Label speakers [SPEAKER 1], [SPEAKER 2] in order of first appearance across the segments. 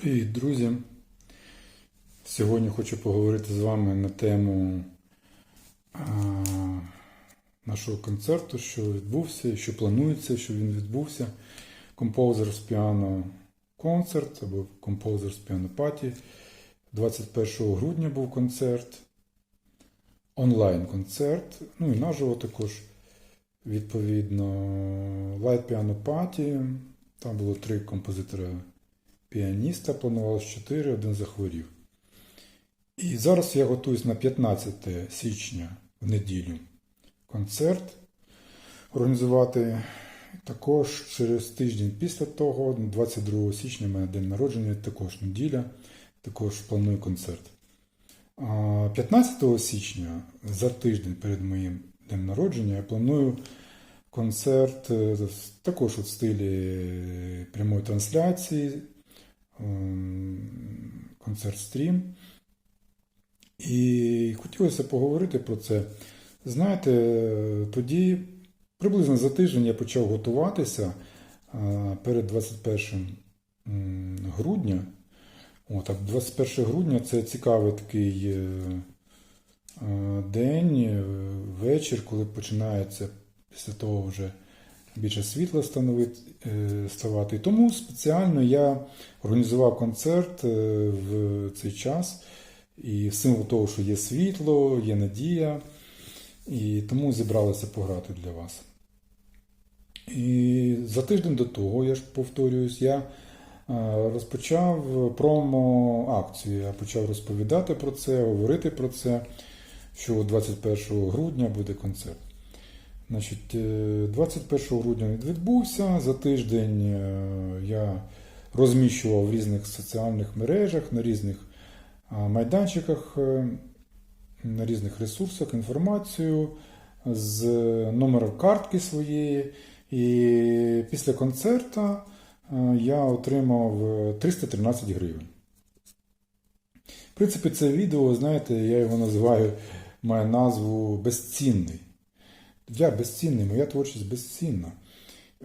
[SPEAKER 1] Привіт, друзі! Сьогодні хочу поговорити з вами на тему нашого концерту, що відбувся, що планується, що він відбувся. Composers Piano Concert або Composers Piano Party. 21 грудня був концерт, онлайн-концерт, ну і наживо також, відповідно, Light Piano Party. Там було три композитори піаніста, планувалось 4, один захворів. І зараз я готуюсь на 15 січня в неділю концерт організувати. Також через тиждень після того, 22 січня, у мене день народження, також неділя, також планую концерт. 15 січня, за тиждень перед моїм днем народження, я планую концерт е, також у стилі прямої трансляції, ем, концерт-стрім. І хотілося поговорити про це. Знаєте, тоді приблизно за тиждень я почав готуватися е, перед 21 грудня. О, так, 21 грудня це цікавий такий е, е, день, вечір, коли починається після того вже більше світла е, ставати. І тому спеціально я організував концерт е, в цей час. І символ того, що є світло, є надія, і тому зібралися пограти для вас. І за тиждень до того, я ж повторююсь, я е, розпочав промо-акцію. Я почав розповідати про це, говорити про це, що 21 грудня буде концерт. Значить, е, 21 грудня він відбувся. За тиждень е, я розміщував в різних соціальних мережах, на різних майданчиках, е, на різних ресурсах інформацію з номером картки своєї. І після концерту е, я отримав е, 313 гривень. В принципі, це відео, знаєте, я його називаю, має назву Безцінний. Я безцінний, моя творчість безцінна.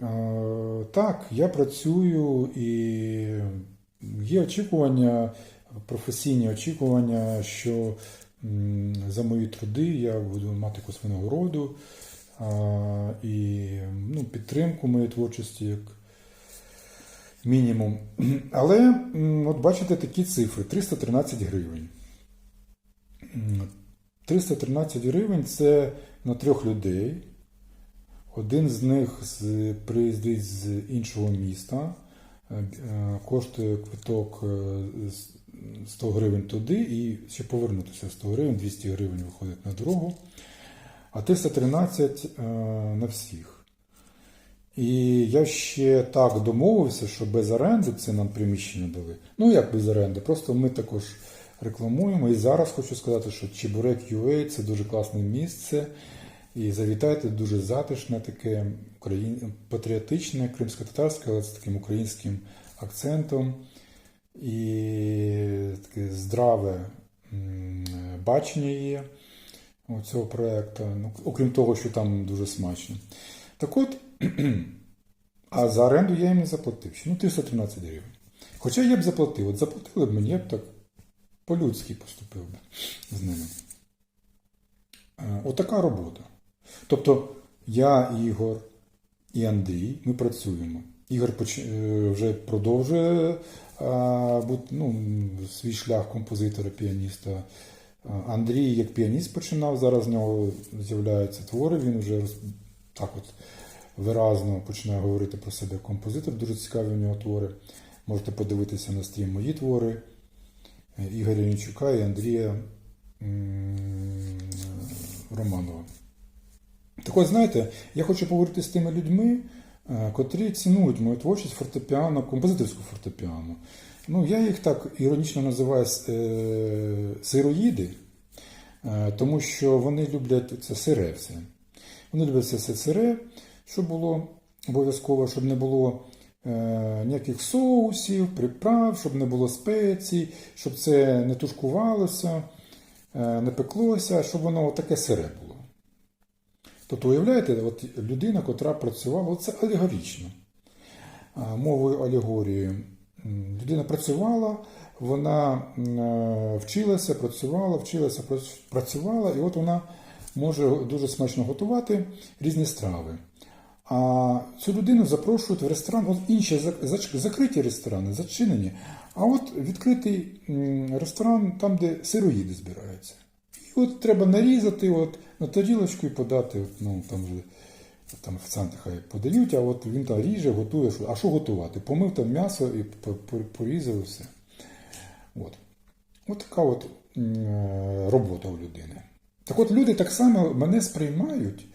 [SPEAKER 1] Е, Так, я працюю і є очікування, професійні очікування, що за мої труди я буду мати якусь винагороду і ну, підтримку моєї творчості як мінімум. Але от бачите такі цифри: 313 гривень. 313 гривень це на трьох людей. Один з них приїздить з іншого міста, е, е, коштує квиток е, 100 гривень туди і ще повернутися 100 гривень, 200 гривень виходить на дорогу, а 313 е, на всіх. І я ще так домовився, що без оренди це нам приміщення дали. Ну як без оренди? Просто ми також рекламуємо. І зараз хочу сказати, що Чебурек UA це дуже класне місце. І завітайте дуже затишне, таке патріотичне, кримсько-татарське, але з таким українським акцентом. І таке здраве бачення є у цього проєкту, ну, окрім того, що там дуже смачно. Так от, а за оренду я їм не заплатив. Ну, 313 гривень. Хоча я б заплатив, от заплатили б мені, б так по-людськи поступив би з ними. Е, Отака робота. Тобто я, Ігор і Андрій, ми працюємо. Ігор е, вже продовжує бути, ну, свій шлях композитора, піаніста. Андрій як піаніст починав, зараз в нього з'являються твори, він вже так от виразно починає говорити про себе композитор. Дуже цікаві у нього твори. Можете подивитися на стрім мої твори е, Ігоря Янчука і Андрія Романова. Так от, знаєте, я хочу поговорити з тими людьми, е, котрі цінують мою творчість фортепіано, композиторську фортепіано. Ну, я їх так іронічно називаю е, сироїди, е, тому що вони люблять це сире все. Вони люблять це все сире, щоб було обов'язково, щоб не було ніяких соусів, приправ, щоб не було спецій, щоб це не тушкувалося, е, не пеклося, щоб воно таке сире було. Тобто, уявляєте, от людина, котра працювала, це алегорично. А, Мовою алегорії людина працювала, вона е, вчилася, працювала, вчилася, працювала, і от вона може дуже смачно готувати різні страви. А цю людину запрошують в ресторан, от інші зак- закриті ресторани, зачинені. А от відкритий ресторан там, де сироїди збираються. І от треба нарізати от, на тарілочку і подати. От, ну, там вже там офіціанти хай подають, а от він там ріже, готує. А що готувати? Помив там м'ясо і по- по- порізав все. От. От така от е, робота у людини. Так от люди так само мене сприймають,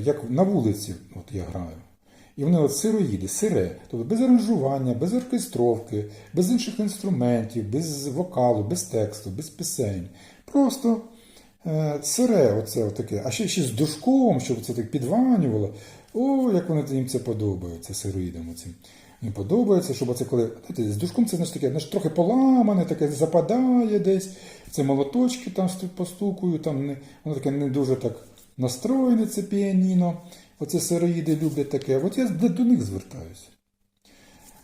[SPEAKER 1] як на вулиці от я граю. І вони от сироїди, сире, тобто без аранжування, без оркестровки, без інших інструментів, без вокалу, без тексту, без пісень. Просто е, сире, оце отаке, а ще, ще з душком, щоб це так підванювало. О, як вони їм це подобається, сироїдам оцим. Їм подобається, щоб оце коли знаєте, з душком це знаєш, таке, знаєш, трохи поламане, таке западає десь. Це молоточки там сту- постукують, там не, воно таке не дуже так настроєне, це піаніно. Оце сироїди люблять таке. От я до, них звертаюся.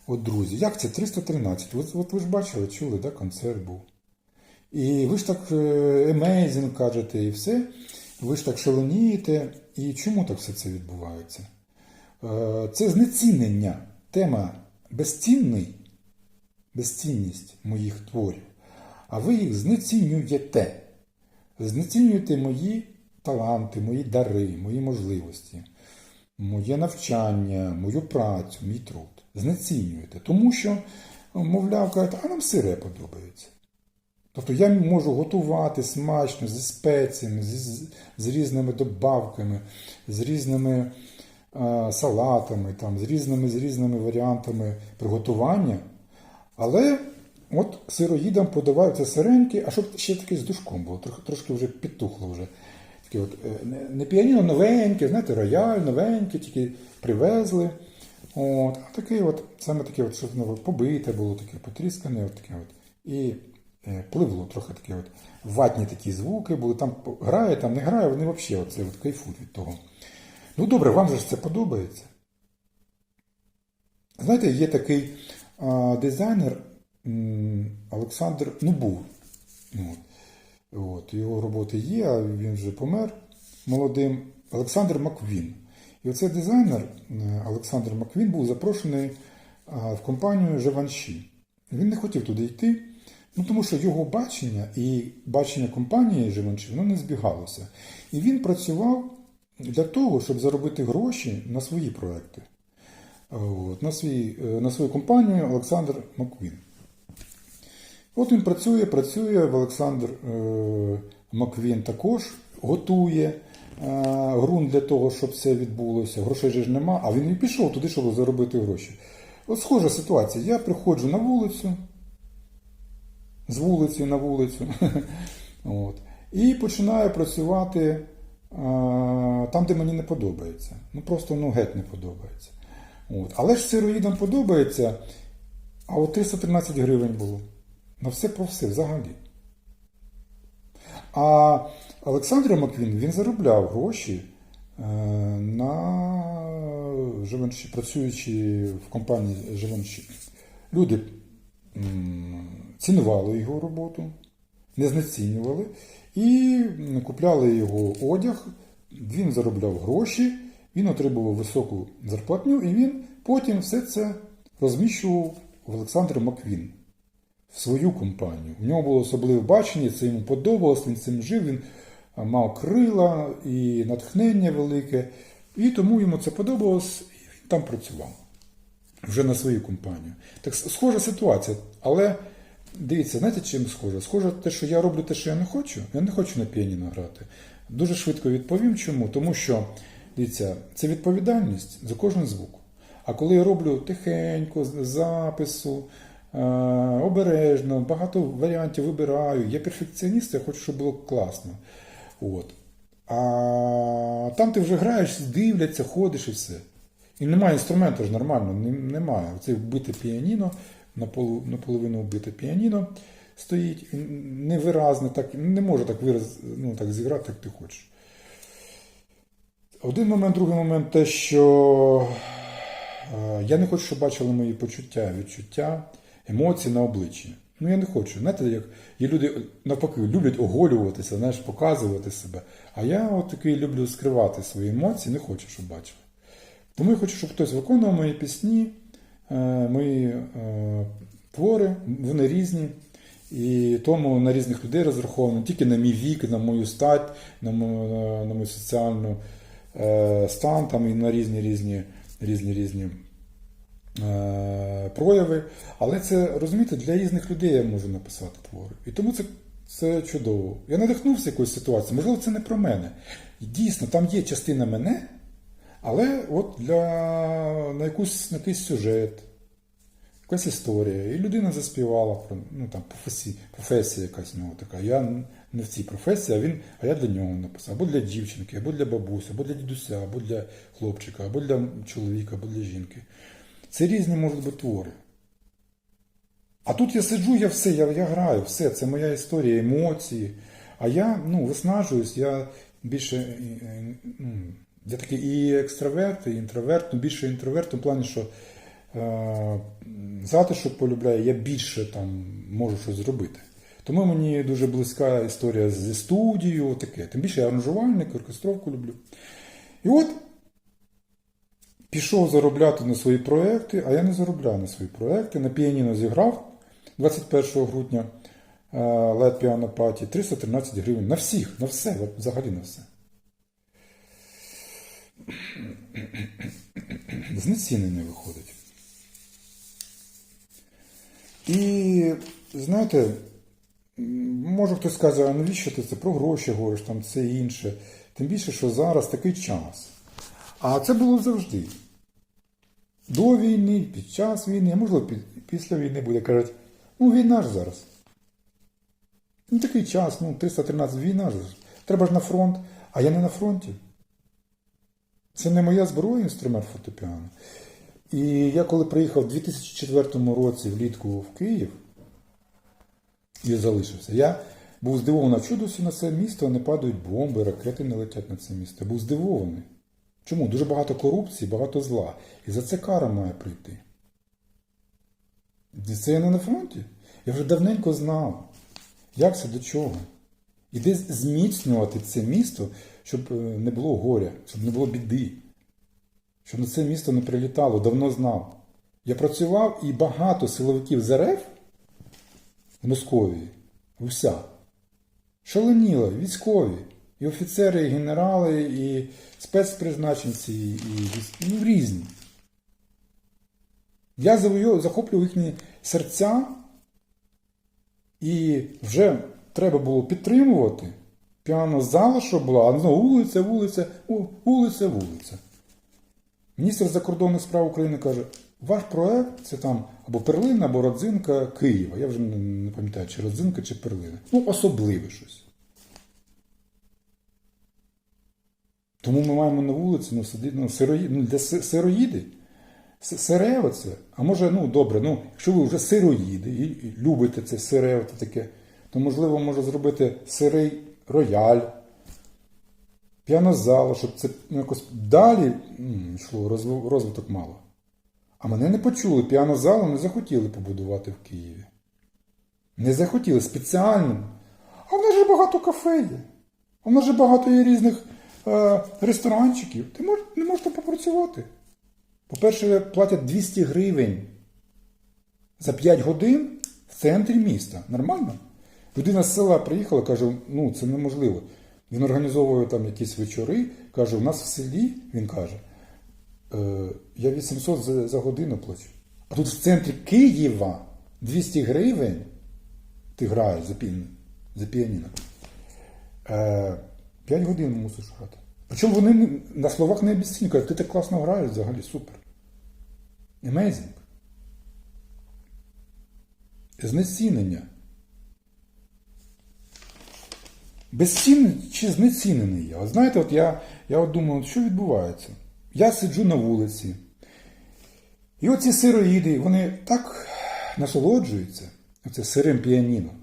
[SPEAKER 1] От, друзі, як це 313? От, от ви ж бачили, чули, да, концерт був. І ви ж так емейзінг кажете, і все. Ви ж так шаленієте. І чому так все це відбувається? Е, Це знецінення. Тема безцінний, безцінність моїх творів. А ви їх знецінюєте. Знецінюєте мої таланти, мої дари, мої можливості, моє навчання, мою працю, мій труд. Знецінюєте. Тому що, мовляв, кажете, а нам сире подобається. Тобто я можу готувати смачно зі спеціями, з, з різними добавками, з різними е, салатами, там, з, різними, з різними варіантами приготування. Але от сироїдам подаваються сиренькі, а щоб ще таке з душком було, трошки вже підтухло вже. Таке от, е, не, піаніно новеньке, знаєте, рояль новеньке, тільки привезли. От, а таке от, саме таке, от, щоб воно побите було, таке потріскане, от таке от. І е, пливло трохи таке от. Ватні такі звуки були, там грає, там не грає, вони взагалі оце от кайфують від того. Ну добре, вам же це подобається. Знаєте, є такий а, дизайнер Олександр, ну був. От. От, його роботи є, а він вже помер молодим. Олександр Маквін. І оцей дизайнер е, Олександр Маквін був запрошений в компанію Живанші. Він не хотів туди йти, ну тому що його бачення і бачення компанії Живанші воно не збігалося. І він працював для того, щоб заробити гроші на свої проекти. От, на, свій, е, на свою компанію Олександр Маквін. От він працює, працює, Олександр е, Маквін також готує е, ґрунт для того, щоб це відбулося. Грошей ж нема, а він і пішов туди, щоб заробити гроші. От схожа ситуація. Я приходжу на вулицю, з вулиці на вулицю, от, і починаю працювати е, там, де мені не подобається. Ну просто ну, геть не подобається. От. Але ж сироїдам подобається, а от 313 гривень було. На все про все взагалі. А Олександр Маквін він заробляв гроші е, на Живенші, працюючи в компанії Живенші. Люди цінували його роботу, не знецінювали і купляли його одяг, він заробляв гроші, він отримував високу зарплатню, і він потім все це розміщував в Олександр Маквін в свою компанію. У нього було особливе бачення, це йому подобалось, він цим жив, він мав крила і натхнення велике, і тому йому це подобалось, і він там працював вже на свою компанію. Так схожа ситуація, але дивіться, знаєте, чим схожа? Схоже те, що я роблю те, що я не хочу. Я не хочу на піаніно грати. Дуже швидко відповім, чому. Тому що, дивіться, це відповідальність за кожен звук. А коли я роблю тихенько, з запису, обережно, багато варіантів вибираю, я перфекціоніст, я хочу, щоб було класно. От. А там ти вже граєш, дивляться, ходиш і все. І немає інструменту ж нормально, немає. Це вбите піаніно, наполовину вбите піаніно стоїть, невиразне, так, не може так вираз, ну, так зіграти, як ти хочеш. Один момент, другий момент те, що е, я не хочу, щоб бачили мої почуття, відчуття, емоції на обличчі. Ну, я не хочу. Знаєте, як є люди навпаки люблять оголюватися, знаєш, показувати себе. А я от такий люблю скривати свої емоції, не хочу, щоб бачили. Тому я хочу, щоб хтось виконував мої пісні, е, мої е, твори, вони різні. І тому на різних людей розраховано, тільки на мій вік, на мою стать, на мою, на, мою соціальну е, стан, там і на різні різні різні різні прояви. Але це, розумієте, для різних людей я можу написати твори. І тому це, це чудово. Я надихнувся якоюсь ситуацією, можливо, це не про мене. І дійсно, там є частина мене, але от для на, якусь, на якийсь сюжет, якась історія. І людина заспівала про ну, там, професія, професія якась у нього така. Я не в цій професії, а він, а я для нього написав. Або для дівчинки, або для бабусі, або для дідуся, або для хлопчика, або для чоловіка, або для жінки. Це різні можуть бути твори. А тут я сиджу, я все, я, я граю, все, це моя історія, емоції. А я ну, виснажуюсь, я більше. е, е, ну, Я такий і екстраверт, і інтроверт, ну більше інтроверт, в плані, що е, затишок полюбляю, я більше там можу щось зробити. Тому мені дуже близька історія зі студією, таке. Тим більше я аранжувальник, оркестровку люблю. І от пішов заробляти на свої проекти, а я не заробляю на свої проекти. На піаніно зіграв 21 грудня е, Light Piano 313 гривень. На всіх, на все, взагалі на все. Знецінення виходить. І знаєте, може хтось скаже, а навіщо ти це про гроші говориш, там це інше. Тим більше, що зараз такий час. А це було завжди. До війни, під час війни, а можливо, після війни буде кажуть, ну війна ж зараз. Ну такий час, ну 313 війна ж. Треба ж на фронт, а я не на фронті. Це не моя зброя, інструмент фортепіано. І я коли приїхав у 2004 році влітку в Київ і залишився, я був здивований, чого на це місто не падають бомби, ракети не летять на це місто. Я був здивований. Чому? Дуже багато корупції, багато зла. І за це кара має прийти. Це я не на фронті. Я вже давненько знав, як це до чого. І десь зміцнювати це місто, щоб е, не було горя, щоб не було біди, щоб на це місто не прилітало, давно знав. Я працював і багато силовиків з РФ в Московії, уся, шаленіло, військові, і офіцери, і генерали, і спецпризначенці, і ну, різні. Я захоплював їхні серця, і вже треба було підтримувати. Піано зала, що була, а знову вулиця, вулиця, вулиця, вулиця. Міністр закордонних справ України каже: ваш проект це там або перлина, або родзинка Києва. Я вже не пам'ятаю, чи родзинка, чи перлина. Ну, особливе щось. Тому ми маємо на вулиці ну, ну, сироїди, ну, для сироїди. Сире оце. А може, ну добре, ну, якщо ви вже сироїди і, любите це сире, оте таке, то можливо може зробити сирий рояль, піанозал, щоб це якось далі йшло розвиток мало. А мене не почули, піанозалу не захотіли побудувати в Києві. Не захотіли спеціально. А в нас же багато кафе є. А в нас же багато є різних ресторанчиків. Ти мож, не можеш там попрацювати. По-перше, платять 200 гривень за 5 годин в центрі міста. Нормально? Людина з села приїхала, каже, ну це неможливо. Він організовує там якісь вечори, каже, у нас в селі, він каже, е, я 800 за, за годину плачу. А тут в центрі Києва 200 гривень ти граєш за, пін, за піаніно. Е, 5 годин мусиш грати. Причому вони на словах не обіцінюють, кажуть, ти так класно граєш взагалі, супер. Amazing. Знецінення. Безцінний чи знецінений я. От знаєте, от я, я от думаю, що відбувається? Я сиджу на вулиці. І оці сироїди, вони так насолоджуються оце сирим піаніном.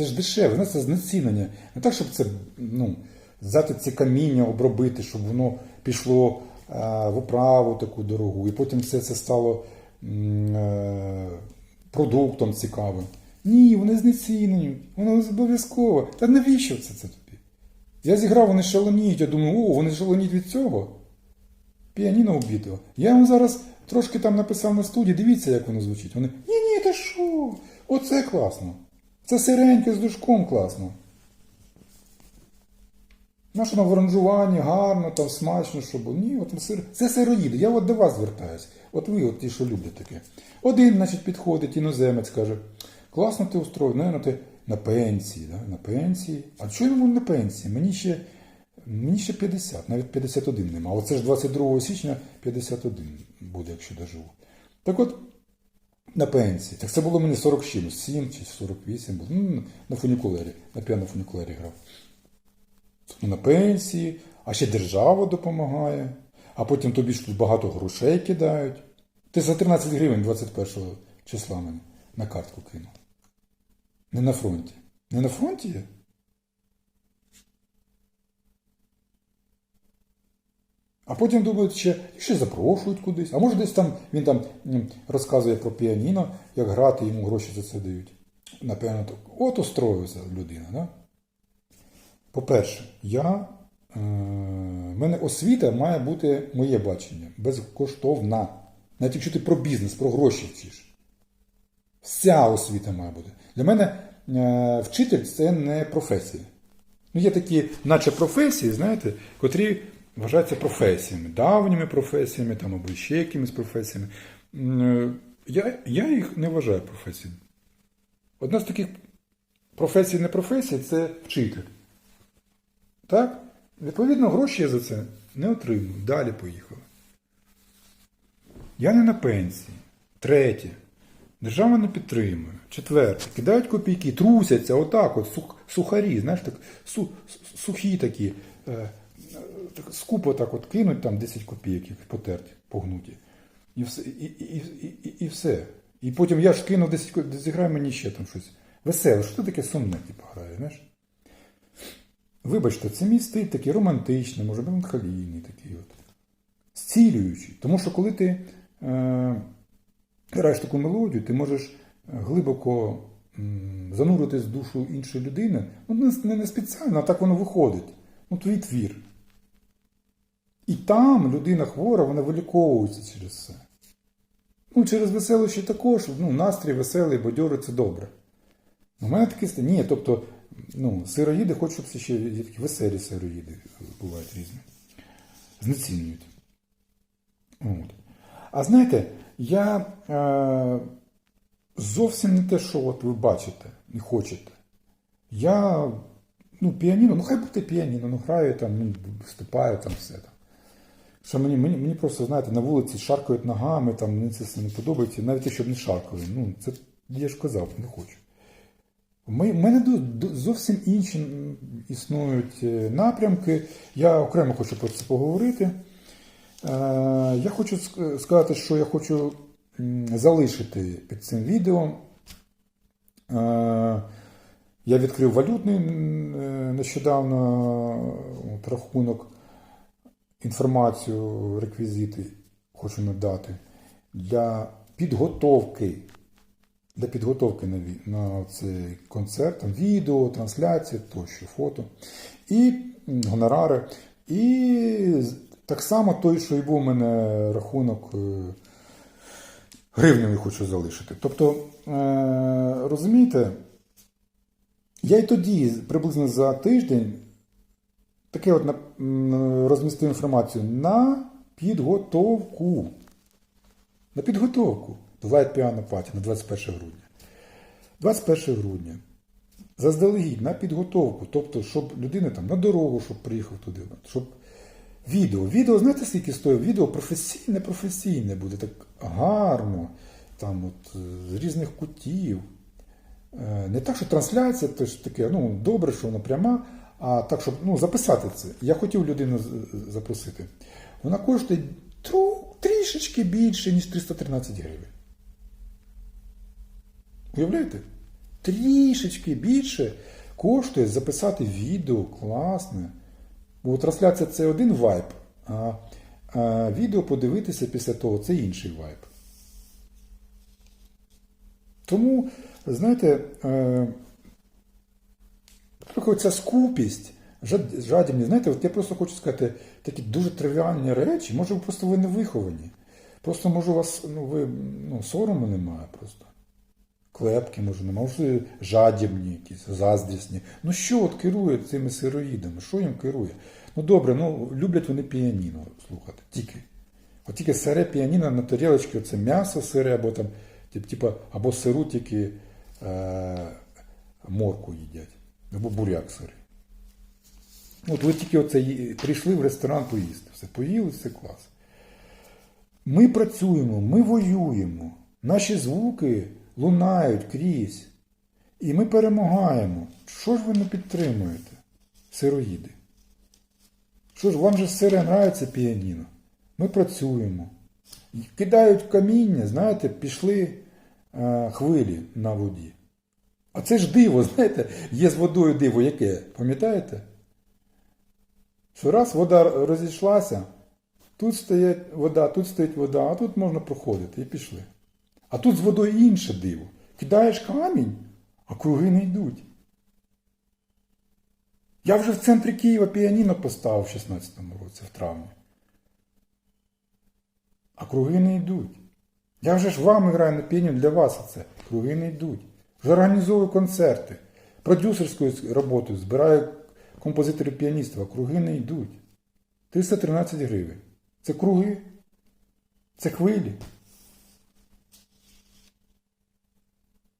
[SPEAKER 1] Це ж дешеве, ну, це знецінення. Не так, щоб це ну, взяти це каміння, обробити, щоб воно пішло в оправу таку дорогу, і потім все це стало е, продуктом цікавим. Ні, вони знецінені, воно обов'язково. Та навіщо це, це тобі? Я зіграв, вони шаленіють, я думаю, о, вони шаленіють від цього. Піаніно відео. Я вам зараз трошки там написав на студії, дивіться, як воно звучить. Вони, ні, ні, та що? Оце класно. Це сиреньке з душком класно. Наше на в гарно, там смачно, щоб. Ні, от сир... це сироїди. Я от до вас звертаюсь. От ви, от ті, що люблять таке. Один, значить, підходить, іноземець каже, класно ти устроїв, ну, ти на пенсії, да? на пенсії. А чого я на пенсії? Мені ще, мені ще 50, навіть 51 нема. Оце ж 22 січня 51 буде, якщо доживу. Так от, на пенсії. Так це було мені 40 чимось, 7 чи 48 було. Ну, на фунікулері, на піано-фунікулері грав. Тобто на пенсії, а ще держава допомагає, а потім тобі ж тут багато грошей кидають. Ти за 13 гривень 21 числа мені на картку кинув. Не на фронті. Не на фронті А потім думають, ще, ще запрошують кудись. А може десь там він там розказує про піаніно, як грати, йому гроші за це дають. На піаніно. так. От устроївся людина. Да? По-перше, я, е, мене освіта має бути моє бачення, безкоштовна. Навіть якщо ти про бізнес, про гроші вчиш. Вся освіта має бути. Для мене е, вчитель це не професія. Ну, є такі, наче професії, знаєте, котрі вважаються професіями, давніми професіями, там, або ще якимись професіями. Е, Я, я їх не вважаю професіями. Одна з таких професій, не професій це вчитель. Так? Відповідно, гроші я за це не отримую. Далі поїхали. Я не на пенсії. Третє. Держава не підтримує. Четверте. Кидають копійки, трусяться, отак, от, сух, сухарі, знаєш, так, су, су- сухі такі, е, скупо так от кинуть там 10 копійок, їх потерті, погнуті. І все. І, і, і, і, все. І потім я ж кинув 10 копійок, зіграй мені ще там щось. Веселе, що таке сумне, типу, грає, знаєш? Вибачте, це мій стиль такий романтичний, може меланхолійний такий от. Зцілюючий. Тому що коли ти е, граєш таку мелодію, ти можеш глибоко м, зануритись в душу іншої людини. Ну, не, не спеціально, а так воно виходить. Ну, твій твір. І там людина хвора, вона виліковується через це. Ну, через веселощі також, ну, настрій веселий, бадьорий це добре. У мене таке ні, тобто, ну, сироїди, хоч щоб ще є такі веселі сироїди бувають різні. Знецінюють. От. А знаєте, я е, зовсім не те, що от ви бачите і хочете. Я, ну, піаніно, ну хай буде піаніно, ну граю там, ну, виступаю там все там. Що мені, мені, мені просто, знаєте, на вулиці шаркають ногами, там мені це не подобається, навіть якщо не шаркали. Ну, це я ж казав, не хочу. У мене- до- до- зовсім інші існують е, напрямки. Я окремо хочу про це поговорити. Е, Я хочу сказати, що я хочу залишити під цим відео. Е, Я відкрив валютний е, нещодавно рахунок, інформацію, реквізити хочу надати для підготовки для підготовки на, на цей концерт, там, відео, трансляції тощо, фото. І гонорари. І так само той, що і був у мене рахунок е, гривневий хочу залишити. Тобто, е, розумієте, я й тоді, приблизно за тиждень, таке от розмістив інформацію на підготовку. На підготовку до Light Piano на 21 грудня. 21 грудня. Заздалегідь на підготовку. Тобто, щоб людина там на дорогу, щоб приїхав туди, щоб відео. Відео, знаєте, скільки стоїть? Відео професійне, професійне буде так гарно, там от, е, з різних кутів. Е, Не так, що трансляція, то ж таке, ну, добре, що воно пряма, а так, щоб ну, записати це. Я хотів людину запросити. Вона коштує трішечки більше, ніж 313 гривень. Уявляєте? Трішечки більше коштує записати відео класне. Бо трансляція це один вайб, а, А відео подивитися після того це інший вайб. Тому, знаєте, е, трохи оця скупість, жад- жадібність, знаєте, от я просто хочу сказати такі дуже тривіальні речі, може, просто ви не виховані. Просто може у вас ну, ви, ну, сорому немає просто. Клепки, може, немає, може, жадібні якісь, заздрісні. Ну що от керує цими сироїдами? Що їм керує? Ну добре, ну люблять вони піаніно слухати, тільки. От тільки сире піаніно на тарілочці, оце м'ясо сире, або там, тип- типа, або сиру тільки е, морку їдять, або буряк сирий. От ви тільки оце прийшли в ресторан поїсти. Все, поїли, все клас. Ми працюємо, ми воюємо. Наші звуки лунають крізь. І ми перемагаємо. Що ж ви не підтримуєте, сироїди? Що ж, вам же сире нравиться піаніно. Ми працюємо. Кидають каміння, знаєте, пішли е, хвилі на воді. А це ж диво, знаєте, є з водою диво яке, пам'ятаєте? Що раз вода розійшлася, тут стоїть вода, тут стоїть вода, а тут можна проходити і пішли. А тут з водою інше диво. Кидаєш камінь, а круги не йдуть. Я вже в центрі Києва піаніно поставив в 16-му році, в травні. А круги не йдуть. Я вже ж вам граю на піаніно для вас це. Круги не йдуть. Вже організовую концерти. Продюсерською роботою збираю композиторів піаністів, а круги не йдуть. 313 гривень. Це круги. Це хвилі.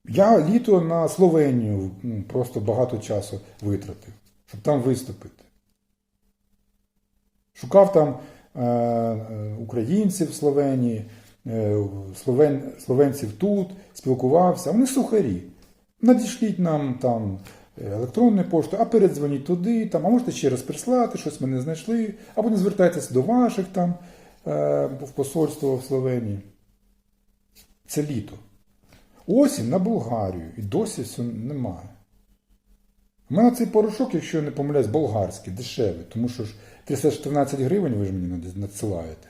[SPEAKER 1] Я літо на Словенію ну, просто багато часу витратив, щоб там виступити. Шукав там е, е, українців в Словенії, словен, словенців тут, спілкувався. Вони сухарі. Надішліть нам там електронну пошту, а передзвоніть туди, там, а можете ще раз прислати, щось ми не знайшли, або не звертайтеся до ваших там е, в посольство в Словенії. Це літо. Осінь на Болгарію. І досі все немає. У мене цей порошок, якщо я не помиляюсь, болгарський, дешевий, тому що ж 314 гривень ви ж мені надсилаєте.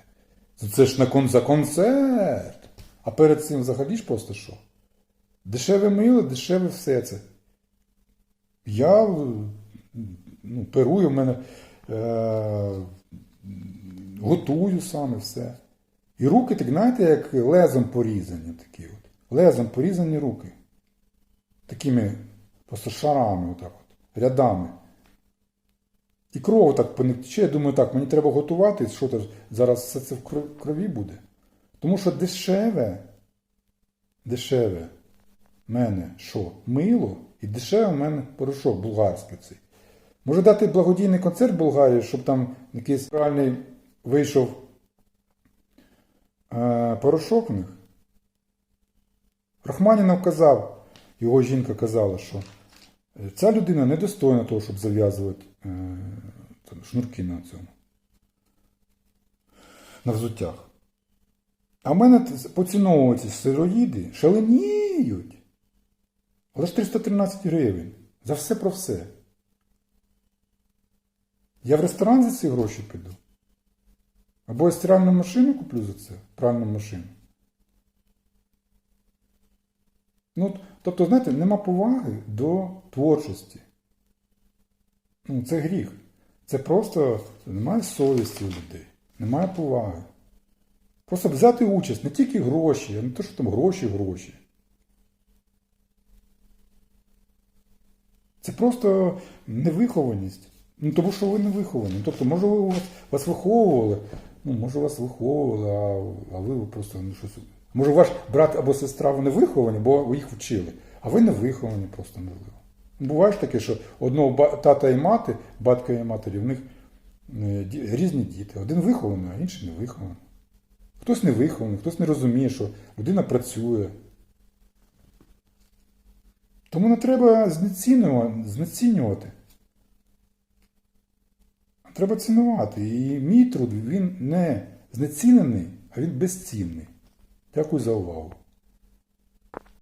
[SPEAKER 1] Це ж на кон за концерт. А перед цим взагалі ж просто що? Дешеве мило, дешеве все це. Я ну, перую, в мене е, готую саме все. І руки, так знаєте, як лезом порізані такі от. Лезом порізані руки. Такими просто шарами, отак от, рядами. І кров так по них тече. Я думаю, так, мені треба готувати, що то зараз все це в крові буде. Тому що дешеве, дешеве в мене що? Мило і дешеве в мене порошок болгарський цей. Може дати благодійний концерт Болгарії, щоб там якийсь реальний вийшов е, порошок в них. Рахманінов казав, його жінка казала, що ця людина недостойна того, щоб зав'язувати е, шнурки на цьому. На взуттях. А в мене поціновуються сироїди шаленіють. Але ж 313 гривень. За все про все. Я в ресторан за ці гроші піду. Або я стиральну машину куплю за це, пральну машину. Ну, тобто, знаєте, нема поваги до творчості. Ну, це гріх. Це просто немає совісті у людей, немає поваги. Просто взяти участь, не тільки гроші, а не те, що там гроші, гроші. Це просто невихованість. Ну, тому що ви не виховані. Тобто, може, ви вас, вас виховували, ну, може, вас виховували, а, а ви просто ну, щось. Може, ваш брат або сестра вони виховані, бо їх вчили, а ви не виховані просто можливо. Буває ж таке, що одного тата і мати, батька і матері, в них е, різні діти. Один вихований, а інший не вихований. Хтось не вихований, хтось не розуміє, що людина працює. Тому не треба знецінювати. Треба цінувати. І мій труд він не знецінений, а він безцінний. de acusar o alvo.